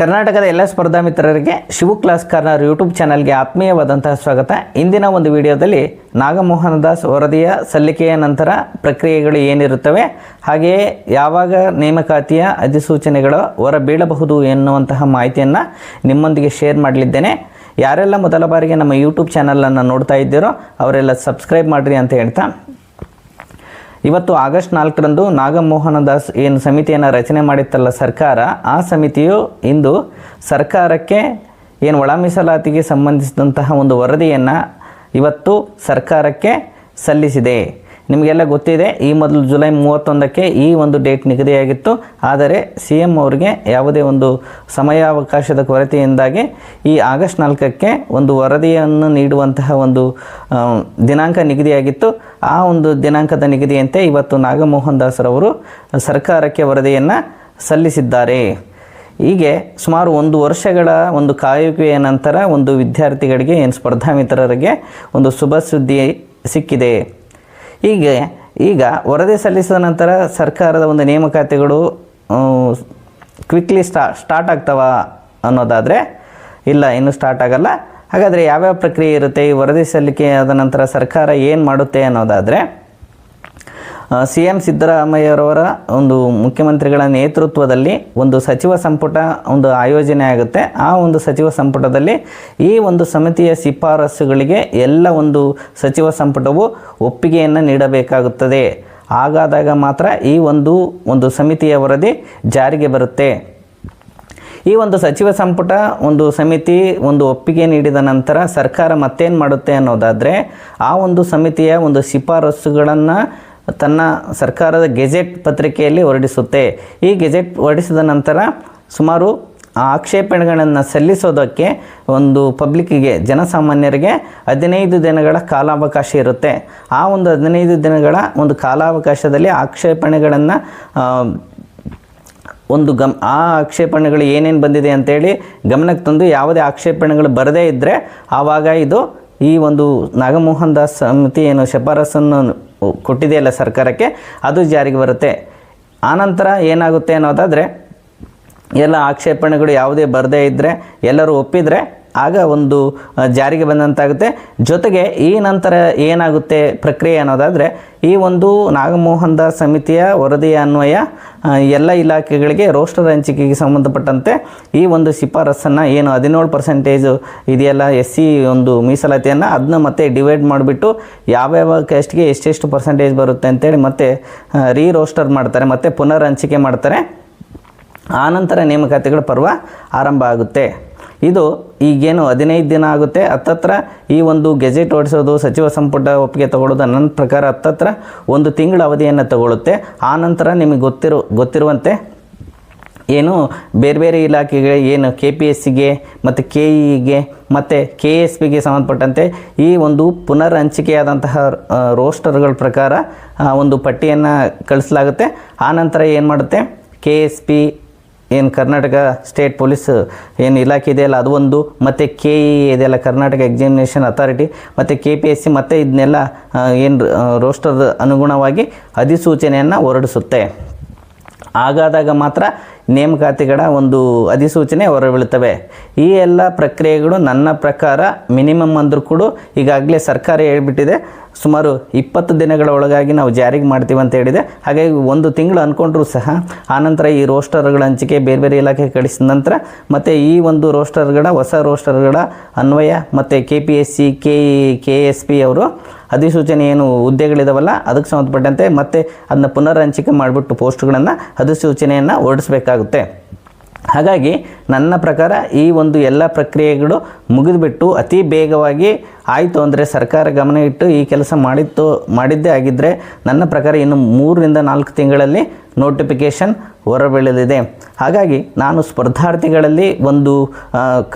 ಕರ್ನಾಟಕದ ಎಲ್ಲ ಸ್ಪರ್ಧಾ ಮಿತ್ರರಿಗೆ ಶಿವು ಕ್ಲಾಸ್ ಕಾರ್ನರ್ ಯೂಟ್ಯೂಬ್ ಚಾನಲ್ಗೆ ಆತ್ಮೀಯವಾದಂತಹ ಸ್ವಾಗತ. ಇಂದಿನ ಒಂದು ವಿಡಿಯೋದಲ್ಲಿ ನಾಗಮೋಹನ ದಾಸ್ ವರದಿಯ ಸಲ್ಲಿಕೆಯ ನಂತರ ಪ್ರಕ್ರಿಯೆಗಳು ಏನಿರುತ್ತವೆ, ಹಾಗೆಯೇ ಯಾವಾಗ ನೇಮಕಾತಿಯ ಅಧಿಸೂಚನೆಗಳು ಹೊರ ಬೀಳಬಹುದು ಎನ್ನುವಂತಹ ಮಾಹಿತಿಯನ್ನು ನಿಮ್ಮೊಂದಿಗೆ ಶೇರ್ ಮಾಡಲಿದ್ದೇನೆ. ಯಾರೆಲ್ಲ ಮೊದಲ ಬಾರಿಗೆ ನಮ್ಮ ಯೂಟ್ಯೂಬ್ ಚಾನಲನ್ನು ನೋಡ್ತಾ ಇದ್ದೀರೋ, ಅವರೆಲ್ಲ ಸಬ್ಸ್ಕ್ರೈಬ್ ಮಾಡಿರಿ ಅಂತ ಹೇಳ್ತಾ ಇವತ್ತು ಆಗಸ್ಟ್ ನಾಲ್ಕರಂದು ನಾಗಮೋಹನ ದಾಸ್ ಏನು ಸಮಿತಿಯನ್ನು ರಚನೆ ಮಾಡಿತ್ತಲ್ಲ ಸರ್ಕಾರ, ಆ ಸಮಿತಿಯು ಇಂದು ಸರ್ಕಾರಕ್ಕೆ ಏನು ಒಳ ಮೀಸಲಾತಿಗೆ ಸಂಬಂಧಿಸಿದಂತಹ ಒಂದು ವರದಿಯನ್ನು ಇವತ್ತು ಸರ್ಕಾರಕ್ಕೆ ಸಲ್ಲಿಸಿದೆ. ನಿಮಗೆಲ್ಲ ಗೊತ್ತಿದೆ, ಈ ಮೊದಲು ಜುಲೈ ಮೂವತ್ತೊಂದಕ್ಕೆ ಈ ಒಂದು ಡೇಟ್ ನಿಗದಿಯಾಗಿತ್ತು. ಆದರೆ ಸಿ ಎಂ ಅವರಿಗೆ ಯಾವುದೇ ಒಂದು ಸಮಯಾವಕಾಶದ ಕೊರತೆಯಿಂದಾಗಿ ಈ ಆಗಸ್ಟ್ ನಾಲ್ಕಕ್ಕೆ ಒಂದು ವರದಿಯನ್ನು ನೀಡುವಂತಹ ಒಂದು ದಿನಾಂಕ ನಿಗದಿಯಾಗಿತ್ತು. ಆ ಒಂದು ದಿನಾಂಕದ ನಿಗದಿಯಂತೆ ಇವತ್ತು ನಾಗಮೋಹನ್ ದಾಸರವರು ಸರ್ಕಾರಕ್ಕೆ ವರದಿಯನ್ನು ಸಲ್ಲಿಸಿದ್ದಾರೆ. ಹೀಗೆ ಸುಮಾರು ಒಂದು ವರ್ಷಗಳ ಒಂದು ಕಾಯುವಿಕೆಯ ನಂತರ ಒಂದು ವಿದ್ಯಾರ್ಥಿಗಳಿಗೆ, ಏನು ಸ್ಪರ್ಧಾ ಮಿತ್ರರಿಗೆ ಒಂದು ಶುಭ ಸುದ್ದಿ ಸಿಕ್ಕಿದೆ. ಹೀಗೆ, ಈಗ ವರದಿ ಸಲ್ಲಿಸಿದ ನಂತರ ಸರ್ಕಾರದ ಒಂದು ನೇಮಕಾತಿಗಳು ಕ್ವಿಕ್ಲಿ ಸ್ಟಾ ಸ್ಟಾರ್ಟ್ ಆಗ್ತಾವ ಅನ್ನೋದಾದರೆ, ಇಲ್ಲ, ಇನ್ನೂ ಸ್ಟಾರ್ಟ್ ಆಗಲ್ಲ. ಹಾಗಾದರೆ ಯಾವ್ಯಾವ ಪ್ರಕ್ರಿಯೆ ಇರುತ್ತೆ? ಈ ವರದಿ ಸಲ್ಲಿಕೆ ಆದ ನಂತರ ಸರ್ಕಾರ ಏನು ಮಾಡುತ್ತೆ ಅನ್ನೋದಾದರೆ ಸಿ ಎಂ ಸಿದ್ದರಾಮಯ್ಯರವರ ಒಂದು ಮುಖ್ಯಮಂತ್ರಿಗಳ ನೇತೃತ್ವದಲ್ಲಿ ಒಂದು ಸಚಿವ ಸಂಪುಟ ಒಂದು ಆಯೋಜನೆ ಆಗುತ್ತೆ. ಆ ಒಂದು ಸಚಿವ ಸಂಪುಟದಲ್ಲಿ ಈ ಒಂದು ಸಮಿತಿಯ ಶಿಫಾರಸುಗಳಿಗೆ ಎಲ್ಲ ಒಂದು ಸಚಿವ ಸಂಪುಟವು ಒಪ್ಪಿಗೆಯನ್ನು ನೀಡಬೇಕಾಗುತ್ತದೆ. ಹಾಗಾದಾಗ ಮಾತ್ರ ಈ ಒಂದು ಒಂದು ಸಮಿತಿಯ ವರದಿ ಜಾರಿಗೆ ಬರುತ್ತೆ. ಈ ಒಂದು ಸಚಿವ ಸಂಪುಟ ಒಂದು ಸಮಿತಿ ಒಂದು ಒಪ್ಪಿಗೆ ನೀಡಿದ ನಂತರ ಸರ್ಕಾರ ಮತ್ತೇನು ಮಾಡುತ್ತೆ ಅನ್ನೋದಾದರೆ, ಆ ಒಂದು ಸಮಿತಿಯ ಒಂದು ಶಿಫಾರಸುಗಳನ್ನು ತನ್ನ ಸರ್ಕಾರದ ಗೆಜೆಟ್ ಪತ್ರಿಕೆಯಲ್ಲಿ ಹೊರಡಿಸುತ್ತೆ. ಈ ಗೆಜೆಟ್ ಹೊರಡಿಸಿದ ನಂತರ ಸುಮಾರು ಆಕ್ಷೇಪಣೆಗಳನ್ನು ಸಲ್ಲಿಸೋದಕ್ಕೆ ಒಂದು ಪಬ್ಲಿಕ್ಕಿಗೆ, ಜನಸಾಮಾನ್ಯರಿಗೆ ಹದಿನೈದು ದಿನಗಳ ಕಾಲಾವಕಾಶ ಇರುತ್ತೆ. ಆ ಒಂದು ಹದಿನೈದು ದಿನಗಳ ಒಂದು ಕಾಲಾವಕಾಶದಲ್ಲಿ ಆಕ್ಷೇಪಣೆಗಳನ್ನು ಒಂದು ಗಮ್, ಆ ಆಕ್ಷೇಪಣೆಗಳು ಏನೇನು ಬಂದಿದೆ ಅಂತೇಳಿ ಗಮನಕ್ಕೆ ತಂದು ಯಾವುದೇ ಆಕ್ಷೇಪಣೆಗಳು ಬರದೇ ಇದ್ದರೆ ಆವಾಗ ಇದು ಈ ಒಂದು ನಾಗಮೋಹನ್ ದಾಸ್ ಸಮಿತಿ ಏನು ಶಿಫಾರಸನ್ನು ಕೊಟ್ಟಿದೆಯಲ್ಲ ಸರ್ಕಾರಕ್ಕೆ, ಅದು ಜಾರಿಗೆ ಬರುತ್ತೆ. ಆನಂತರ ಏನಾಗುತ್ತೆ ಅನ್ನೋದಾದರೆ, ಎಲ್ಲ ಆಕ್ಷೇಪಣೆಗಳು ಯಾವುದೇ ಬರದೇ ಇದ್ದರೆ ಎಲ್ಲರೂ ಒಪ್ಪಿದರೆ ಆಗ ಒಂದು ಜಾರಿಗೆ ಬಂದಂತಾಗುತ್ತೆ. ಜೊತೆಗೆ ಈ ನಂತರ ಏನಾಗುತ್ತೆ ಪ್ರಕ್ರಿಯೆ ಅನ್ನೋದಾದರೆ, ಈ ಒಂದು ನಾಗಮೋಹನ್ ದಾಸ್ ಸಮಿತಿಯ ವರದಿಯ ಅನ್ವಯ ಎಲ್ಲ ಇಲಾಖೆಗಳಿಗೆ ರೋಸ್ಟರ್ ಹಂಚಿಕೆಗೆ ಸಂಬಂಧಪಟ್ಟಂತೆ ಈ ಒಂದು ಶಿಫಾರಸನ್ನು ಏನು ಹದಿನೇಳು ಪರ್ಸೆಂಟೇಜು ಇದೆಯಲ್ಲ ಎಸ್ ಸಿ ಒಂದು ಮೀಸಲಾತಿಯನ್ನು ಅದನ್ನ ಮತ್ತೆ ಡಿವೈಡ್ ಮಾಡಿಬಿಟ್ಟು ಯಾವ್ಯಾವ ಕ್ಯಾಸ್ಟ್ಗೆ ಎಷ್ಟೆಷ್ಟು ಪರ್ಸೆಂಟೇಜ್ ಬರುತ್ತೆ ಅಂತೇಳಿ ಮತ್ತೆ ರೀ ರೋಸ್ಟರ್ ಮಾಡ್ತಾರೆ, ಮತ್ತು ಪುನರ್ ಹಂಚಿಕೆ ಮಾಡ್ತಾರೆ. ಆನಂತರ ನೇಮಕಾತಿಗಳ ಪರ್ವ ಆರಂಭ ಆಗುತ್ತೆ. ಇದು ಈಗೇನು ಹದಿನೈದು ದಿನ ಆಗುತ್ತೆ. ಹತ್ತತ್ರ ಈ ಒಂದು ಗೆಜೆಟ್ ಹೊಡಿಸೋದು ಸಚಿವ ಸಂಪುಟ ಒಪ್ಪಿಗೆ ತಗೊಳ್ಳೋದು ನನ್ನ ಪ್ರಕಾರ ಹತ್ತತ್ರ ಒಂದು ತಿಂಗಳ ಅವಧಿಯನ್ನು ತಗೊಳ್ಳುತ್ತೆ ಆನಂತರ ನಿಮಗೆ ಗೊತ್ತಿರು, ಗೊತ್ತಿರುವಂತೆ ಏನು ಬೇರೆ ಬೇರೆ ಇಲಾಖೆಗೆ, ಏನು ಕೆ ಪಿ ಎಸ್ ಸಿಗೆ ಮತ್ತು ಕೆ ಇಗೆ ಮತ್ತು ಕೆ ಎಸ್ ಪಿಗೆ ಸಂಬಂಧಪಟ್ಟಂತೆ ಈ ಒಂದು ಪುನರ್ ಹಂಚಿಕೆಯಾದಂತಹ ರೋಸ್ಟರ್ಗಳ ಪ್ರಕಾರ ಒಂದು ಪಟ್ಟಿಯನ್ನು ಕಳಿಸಲಾಗುತ್ತೆ. ಆನಂತರ ಏನು ಮಾಡುತ್ತೆ? ಕೆ ಎಸ್ ಪಿ ಏನು ಕರ್ನಾಟಕ ಸ್ಟೇಟ್ ಪೊಲೀಸ್ ಏನು ಇಲಾಖೆ ಇದೆಯಲ್ಲ, ಅದು ಒಂದು, ಮತ್ತು ಕೆ ಇ ಇದೆಯಲ್ಲ, ಕರ್ನಾಟಕ ಎಕ್ಸಾಮಿನೇಷನ್ ಅಥಾರಿಟಿ ಮತ್ತು ಕೆ ಪಿ ಎಸ್ ಸಿ ಮತ್ತು ಇದನ್ನೆಲ್ಲ ಏನು ರೋಸ್ಟರ್ ಅನುಗುಣವಾಗಿ ಅಧಿಸೂಚನೆಯನ್ನು ಹೊರಡಿಸುತ್ತೆ. ಹಾಗಾದಾಗ ಮಾತ್ರ ನೇಮಕಾತಿಗಳ ಒಂದು ಅಧಿಸೂಚನೆ ಹೊರಬೀಳುತ್ತವೆ. ಈ ಎಲ್ಲ ಪ್ರಕ್ರಿಯೆಗಳು ನನ್ನ ಪ್ರಕಾರ ಮಿನಿಮಮ್ ಅಂದರೂ ಕೂಡ ಈಗಾಗಲೇ ಸರ್ಕಾರ ಹೇಳ್ಬಿಟ್ಟಿದೆ. ಸುಮಾರು ಇಪ್ಪತ್ತು ದಿನಗಳ ಒಳಗಾಗಿ ನಾವು ಜಾರಿಗೆ ಮಾಡ್ತೀವಿ ಅಂತ ಹೇಳಿದೆ. ಹಾಗಾಗಿ ಒಂದು ತಿಂಗಳು ಅಂದ್ಕೊಂಡ್ರೂ ಸಹ ಆನಂತರ ಈ ರೋಸ್ಟರ್ಗಳ ಹಂಚಿಕೆ ಬೇರೆ ಬೇರೆ ಇಲಾಖೆ ಕಳಿಸಿದ ನಂತರ ಮತ್ತು ಈ ಒಂದು ರೋಸ್ಟರ್ಗಳ, ಹೊಸ ರೋಸ್ಟರ್ಗಳ ಅನ್ವಯ ಮತ್ತು K P S C K K S P ಅವರು ಅಧಿಸೂಚನೆ ಏನು ಹುದ್ದೆಗಳಿದಾವಲ್ಲ ಅದಕ್ಕೆ ಸಂಬಂಧಪಟ್ಟಂತೆ ಮತ್ತೆ ಅದನ್ನ ಪುನರ್ ಹಂಚಿಕೆ ಮಾಡಿಬಿಟ್ಟು ಪೋಸ್ಟ್ಗಳನ್ನು ಅಧಿಸೂಚನೆಯನ್ನು ಹೊರಡಿಸಬೇಕಾಗುತ್ತೆ. ಹಾಗಾಗಿ ನನ್ನ ಪ್ರಕಾರ ಈ ಒಂದು ಎಲ್ಲ ಪ್ರಕ್ರಿಯೆಗಳು ಮುಗಿದುಬಿಟ್ಟು ಅತಿ ಬೇಗವಾಗಿ ಆಯಿತು ಅಂದರೆ ಸರ್ಕಾರ ಗಮನ ಇಟ್ಟು ಈ ಕೆಲಸ ಮಾಡಿತ್ತು, ಮಾಡಿದ್ದೇ ಆಗಿದ್ದರೆ ನನ್ನ ಪ್ರಕಾರ ಇನ್ನು ಮೂರರಿಂದ ನಾಲ್ಕು ತಿಂಗಳಲ್ಲಿ ನೋಟಿಫಿಕೇಷನ್ ಹೊರಬೀಳಲಿದೆ. ಹಾಗಾಗಿ ನಾನು ಸ್ಪರ್ಧಾರ್ಥಿಗಳಲ್ಲಿ ಒಂದು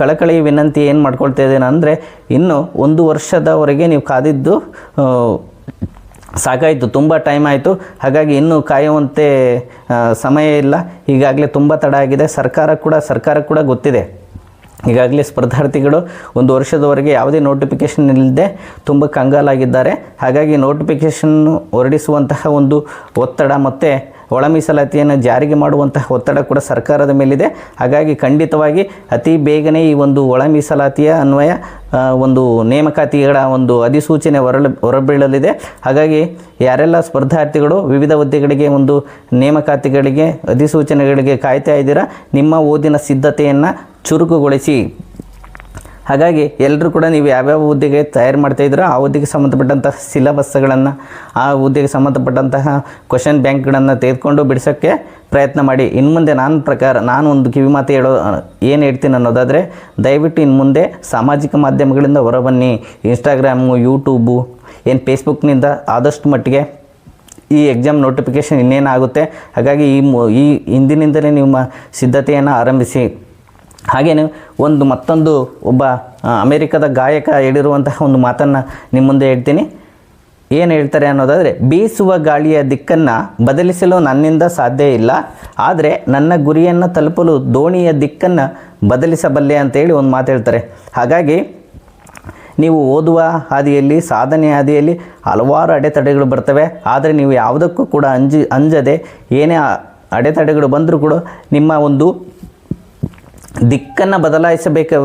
ಕಳಕಳಿ ವಿನಂತಿ ಏನು ಮಾಡ್ಕೊಳ್ತಾ ಇದ್ದೇನೆ ಅಂದರೆ ಇನ್ನು ಒಂದು ವರ್ಷದವರೆಗೆ ನೀವು ಕಾದಿದ್ದು ಸಾಕಾಯಿತು, ತುಂಬ ಟೈಮ್ ಆಯಿತು. ಹಾಗಾಗಿ ಇನ್ನೂ ಕಾಯುವಂತೆ ಸಮಯ ಇಲ್ಲ. ಈಗಾಗಲೇ ತುಂಬ ತಡ ಆಗಿದೆ. ಸರ್ಕಾರ ಕೂಡ ಸರ್ಕಾರ ಕೂಡ ಗೊತ್ತಿದೆ. ಈಗಾಗಲೇ ಸ್ಪರ್ಧಾರ್ಥಿಗಳು ಒಂದು ವರ್ಷದವರೆಗೆ ಯಾವುದೇ ನೋಟಿಫಿಕೇಷನ್ ಇಲ್ಲದೆ ತುಂಬ ಕಂಗಾಲಾಗಿದ್ದಾರೆ. ಹಾಗಾಗಿ ನೋಟಿಫಿಕೇಷನ್ನು ಹೊರಡಿಸುವಂತಹ ಒಂದು ಒತ್ತಡ ಮತ್ತು ಒಳ ಮೀಸಲಾತಿಯನ್ನು ಜಾರಿಗೆ ಮಾಡುವಂತಹ ಒತ್ತಡ ಕೂಡ ಸರ್ಕಾರದ ಮೇಲಿದೆ. ಹಾಗಾಗಿ ಖಂಡಿತವಾಗಿ ಅತಿ ಬೇಗನೆ ಈ ಒಂದು ಒಳ ಮೀಸಲಾತಿಯ ಅನ್ವಯ ಒಂದು ನೇಮಕಾತಿಗಳ ಒಂದು ಅಧಿಸೂಚನೆ ಹೊರಳ, ಹೊರಬೀಳಲಿದೆ. ಹಾಗಾಗಿ ಯಾರೆಲ್ಲ ಸ್ಪರ್ಧಾರ್ಥಿಗಳು ವಿವಿಧ ಹುದ್ದೆಗಳಿಗೆ ಒಂದು ನೇಮಕಾತಿಗಳಿಗೆ, ಅಧಿಸೂಚನೆಗಳಿಗೆ ಕಾಯ್ತಾ ಇದ್ದೀರಾ, ನಿಮ್ಮ ಓದಿನ ಸಿದ್ಧತೆಯನ್ನು ಚುರುಕುಗೊಳಿಸಿ. ಹಾಗಾಗಿ ಎಲ್ಲರೂ ಕೂಡ ನೀವು ಯಾವ್ಯಾವ ಹುದ್ದೆಗೆ ತಯಾರು ಮಾಡ್ತಾ ಇದ್ರೋ ಆ ಹುದ್ದೆಗೆ ಸಂಬಂಧಪಟ್ಟಂತಹ ಸಿಲಬಸ್ಗಳನ್ನು, ಆ ಹುದ್ದೆಗೆ ಸಂಬಂಧಪಟ್ಟಂತಹ ಕ್ವಶನ್ ಬ್ಯಾಂಕ್ಗಳನ್ನು ತೆಗೆದುಕೊಂಡು ಬಿಡಿಸೋಕ್ಕೆ ಪ್ರಯತ್ನ ಮಾಡಿ. ಇನ್ನು ಮುಂದೆ ನಾನು ಪ್ರಕಾರ, ನಾನು ಒಂದು ಕಿವಿ ಮಾತು ಹೇಳೋ, ಏನು ಹೇಳ್ತೀನಿ ಅನ್ನೋದಾದರೆ, ದಯವಿಟ್ಟು ಇನ್ನು ಮುಂದೆ ಸಾಮಾಜಿಕ ಮಾಧ್ಯಮಗಳಿಂದ ಹೊರಬನ್ನಿ. ಇನ್ಸ್ಟಾಗ್ರಾಮು ಯೂಟ್ಯೂಬು ಏನು ಫೇಸ್ಬುಕ್ನಿಂದ ಆದಷ್ಟು ಮಟ್ಟಿಗೆ ಈ ಎಕ್ಸಾಮ್ ನೋಟಿಫಿಕೇಷನ್ ಇನ್ನೇನಾಗುತ್ತೆ. ಹಾಗಾಗಿ ಈ ಈ ಹಿಂದಿನಿಂದಲೇ ನಿಮ್ಮ ಸಿದ್ಧತೆಯನ್ನು ಆರಂಭಿಸಿ. ಹಾಗೆಯೇ ಒಂದು ಮತ್ತೊಂದು ಒಬ್ಬ ಅಮೇರಿಕದ ಗಾಯಕ ಹೇಳಿರುವಂತಹ ಒಂದು ಮಾತನ್ನು ನಿಮ್ಮ ಮುಂದೆ ಹೇಳ್ತೀನಿ. ಏನು ಹೇಳ್ತಾರೆ ಅನ್ನೋದಾದರೆ, ಬೀಸುವ ಗಾಳಿಯ ದಿಕ್ಕನ್ನು ಬದಲಿಸಲು ನನ್ನಿಂದ ಸಾಧ್ಯ ಇಲ್ಲ. ಆದರೆ ನನ್ನ ಗುರಿಯನ್ನು ತಲುಪಲು ದೋಣಿಯ ದಿಕ್ಕನ್ನು ಬದಲಿಸಬಲ್ಲೆ ಅಂತೇಳಿ ಒಂದು ಮಾತು ಹೇಳ್ತಾರೆ. ಹಾಗಾಗಿ ನೀವು ಓದುವ ಹಾದಿಯಲ್ಲಿ ಸಾಧನೆ ಹಾದಿಯಲ್ಲಿ ಹಲವಾರು ಅಡೆತಡೆಗಳು ಬರ್ತವೆ. ಆದರೆ ನೀವು ಯಾವುದಕ್ಕೂ ಕೂಡ ಅಂಜಿ, ಅಂಜದೆ ಏನೇ ಅಡೆತಡೆಗಳು ಬಂದರೂ ಕೂಡ ನಿಮ್ಮ ಒಂದು ದಿಕ್ಕನ್ನು ಬದಲಾಯಿಸಬೇಕೇ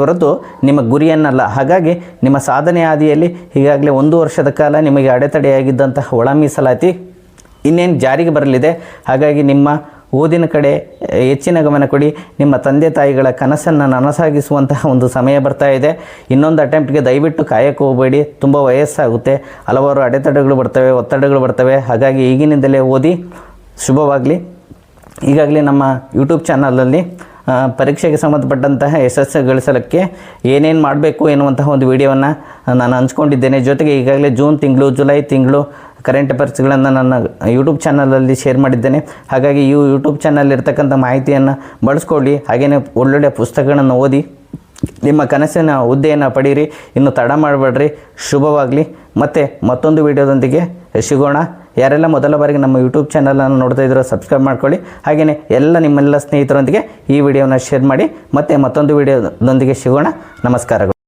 ನಿಮ್ಮ ಗುರಿಯನ್ನಲ್ಲ. ಹಾಗಾಗಿ ನಿಮ್ಮ ಸಾಧನೆ ಹಾದಿಯಲ್ಲಿ ಈಗಾಗಲೇ ಒಂದು ವರ್ಷದ ಕಾಲ ನಿಮಗೆ ಅಡೆತಡೆಯಾಗಿದ್ದಂತಹ ಒಳ ಮೀಸಲಾತಿ ಇನ್ನೇನು ಜಾರಿಗೆ ಬರಲಿದೆ. ಹಾಗಾಗಿ ನಿಮ್ಮ ಓದಿನ ಕಡೆ ಹೆಚ್ಚಿನ ಗಮನ ಕೊಡಿ. ನಿಮ್ಮ ತಂದೆ ತಾಯಿಗಳ ಕನಸನ್ನು ನನಸಾಗಿಸುವಂತಹ ಒಂದು ಸಮಯ ಬರ್ತಾ ಇದೆ. ಇನ್ನೊಂದು ಅಟೆಂಪ್ಟ್ಗೆ ದಯವಿಟ್ಟು ಕಾಯಕ್ಕೆ ಹೋಗಬೇಡಿ. ತುಂಬ ವಯಸ್ಸಾಗುತ್ತೆ. ಹಲವಾರು ಅಡೆತಡೆಗಳು ಬರ್ತವೆ, ಒತ್ತಡಗಳು ಬರ್ತವೆ. ಹಾಗಾಗಿ ಈಗಿನಿಂದಲೇ ಓದಿ. ಶುಭವಾಗಲಿ. ಈಗಾಗಲೇ ನಮ್ಮ ಯೂಟ್ಯೂಬ್ ಚಾನಲಲ್ಲಿ ಪರೀಕ್ಷೆಗೆ ಸಂಬಂಧಪಟ್ಟಂತಹ ಯಶಸ್ಸು ಗಳಿಸಲಿಕ್ಕೆ ಏನೇನು ಮಾಡಬೇಕು ಎನ್ನುವಂತಹ ಒಂದು ವಿಡಿಯೋವನ್ನು ನಾನು ಹಂಚ್ಕೊಂಡಿದ್ದೇನೆ. ಜೊತೆಗೆ ಈಗಾಗಲೇ ಜೂನ್ ತಿಂಗಳು, ಜುಲೈ ತಿಂಗಳು ಕರೆಂಟ್ ಅಫೇರ್ಸ್ಗಳನ್ನು ನನ್ನ ಯೂಟ್ಯೂಬ್ ಚಾನಲಲ್ಲಿ ಶೇರ್ ಮಾಡಿದ್ದೇನೆ. ಹಾಗಾಗಿ ಈ ಯೂಟ್ಯೂಬ್ ಚಾನಲ್ ಇರ್ತಕ್ಕಂಥ ಮಾಹಿತಿಯನ್ನು ಬಳಸ್ಕೊಳ್ಳಿ. ಹಾಗೆಯೇ ಒಳ್ಳೊಳ್ಳೆಯ ಪುಸ್ತಕಗಳನ್ನು ಓದಿ, ನಿಮ್ಮ ಕನಸಿನ ಹುದ್ದೆಯನ್ನು ಪಡೀರಿ. ಇನ್ನು ತಡ ಮಾಡಬೇಡ್ರಿ. ಶುಭವಾಗಲಿ. ಮತ್ತು ಮತ್ತೊಂದು ವಿಡಿಯೋದೊಂದಿಗೆ ಸಿಗೋಣ. ಯಾರೆಲ್ಲ ಮೊದಲ ಬಾರಿಗೆ ನಮ್ಮ ಯೂಟ್ಯೂಬ್ ಚಾನಲನ್ನು ನೋಡ್ತಾ ಇದ್ದೀರೋ ಸಬ್ಸ್ಕ್ರೈಬ್ ಮಾಡ್ಕೊಳ್ಳಿ. ಹಾಗೆಯೇ ಎಲ್ಲ ನಿಮ್ಮೆಲ್ಲ ಸ್ನೇಹಿತರೊಂದಿಗೆ ಈ ವಿಡಿಯೋನ ಶೇರ್ ಮಾಡಿ. ಮತ್ತು ಮತ್ತೊಂದು ವಿಡಿಯೋದೊಂದಿಗೆ ಸಿಗೋಣ. ನಮಸ್ಕಾರಗಳು.